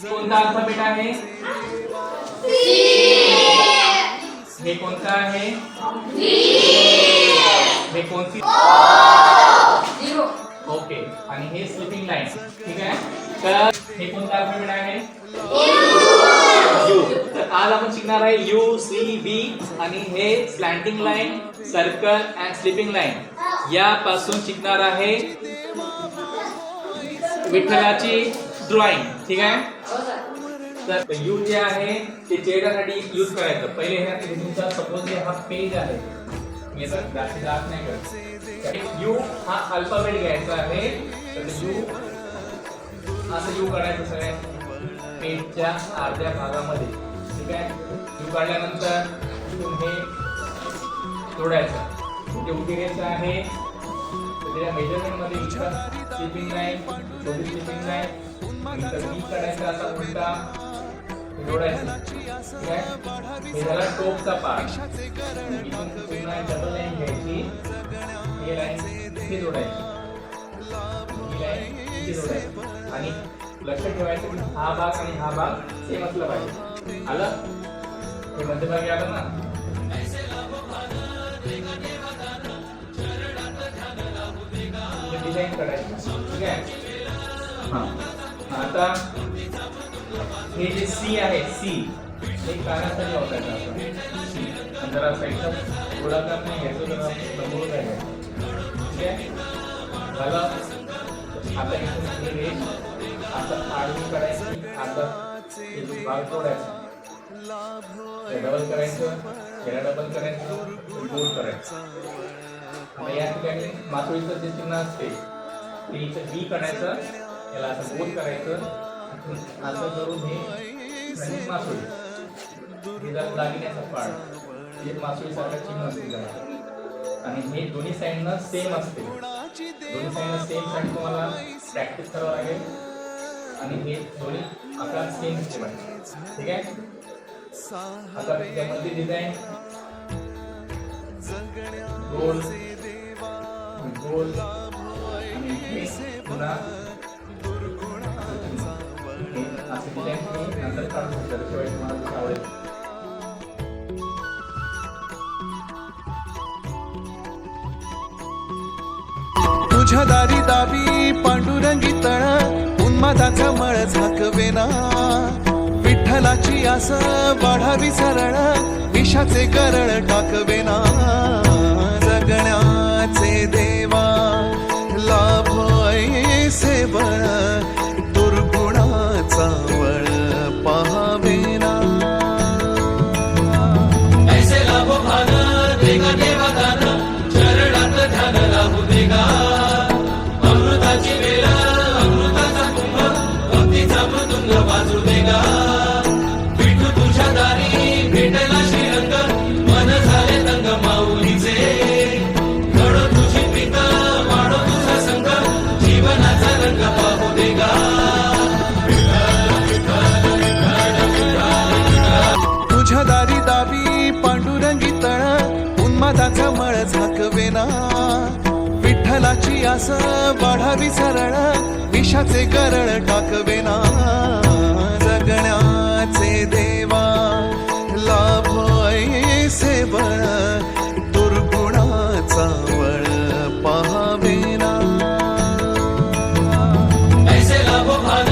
कोणता अल्फाबेट आहे? हे कोणतं आहे? हे कोणती? ओके. आणि हे स्लिपिंग लाईन. ठीक आहे? तर हे कोणतं अल्फाबेट आहे? यू. तर आज आपण शिकणार आहे यू सी बी आणि हे slanting line circle and sleeping line यापासून शिकणार आहे विठ्ठलाची ड्रॉइंग ठीक आहे? तर यू जे आहे ते चेहऱ्यासाठी यूज करायचं. पहिले हे तुमचा सपोज हा पेज आहे. मी आता जास्त नाही करत. यू हा अल्फाबेट घ्यायचा आहे. तर यू असं यू काढायचं सगळ्या पेजच्या अर्ध्या भागामध्ये. ठीक आहे? यू काढल्यानंतर इथून हे जोडायचं. ते उभी घ्यायचं आहे. म्हणजे त्याच्या मेजरमेंटमध्ये स्लिपिंग लाईन छोटी स्लिपिंग काढायचा असा उलटा हे झाला टोपचा पार्ट इथून पुन्हा डबल लाईन घ्यायची. हे लाईन इथे जोडायची. ही लाईन इथे जोडायची. आणि लक्ष ठेवायचं की हा भाग आणि हा भाग सेम असला पाहिजे. आलं? हे मध्यभागी आलं ना? डिझाईन करायचं ठीक आहे? हा. आता हे जे सी आहे सी हे कानासाठी वापरायचं आपण. जरा साईडचा गोलाकार नाही घ्यायचो जरा समोर काय ठीक आहे? मला आता इथून रेष आता आडवी करायची आता भाग तोडायचा डबल करायचं याला डबल करायचं गोल करायचं. या ठिकाणी मासोळीचं जे चिन्ह असते ते इथं बी करायचं याला असं गोल करायचं. असं करून हे म्हणजे मासोळी हे जरा दागिन्याचा पार्ट हे मासोळीसारखं चिन्ह असते जरा आणि हे दोन्ही साईडनं सेम असते. दोन्ही साईडनं सेमसाठी तुम्हाला प्रॅक्टिस करावं लागेल. आणि हे दोन्ही आपला सेम ठेवायचे ठीक आहे? आता त्यामध्ये डिझाईन गोल गोल आणि हे डिझाईन तुम्ही नंतर काढू शकता शिवाय तुम्हाला जसं आवडेल तुझ्या दारी दाबी पांडुरंगी तळ उन्मादाचा मळ झाकवेना विठ्ठलाची आस वाढावी सरळ विषाचे करळ टाकवेना विठ्ठलाची आस वाढावी सरळ विषाचे करळ टाकवेना जगण्याचे देवा लाभ ऐसे बळ दुर्गुणाचा वळ पहावेना ऐसे लाभो भाग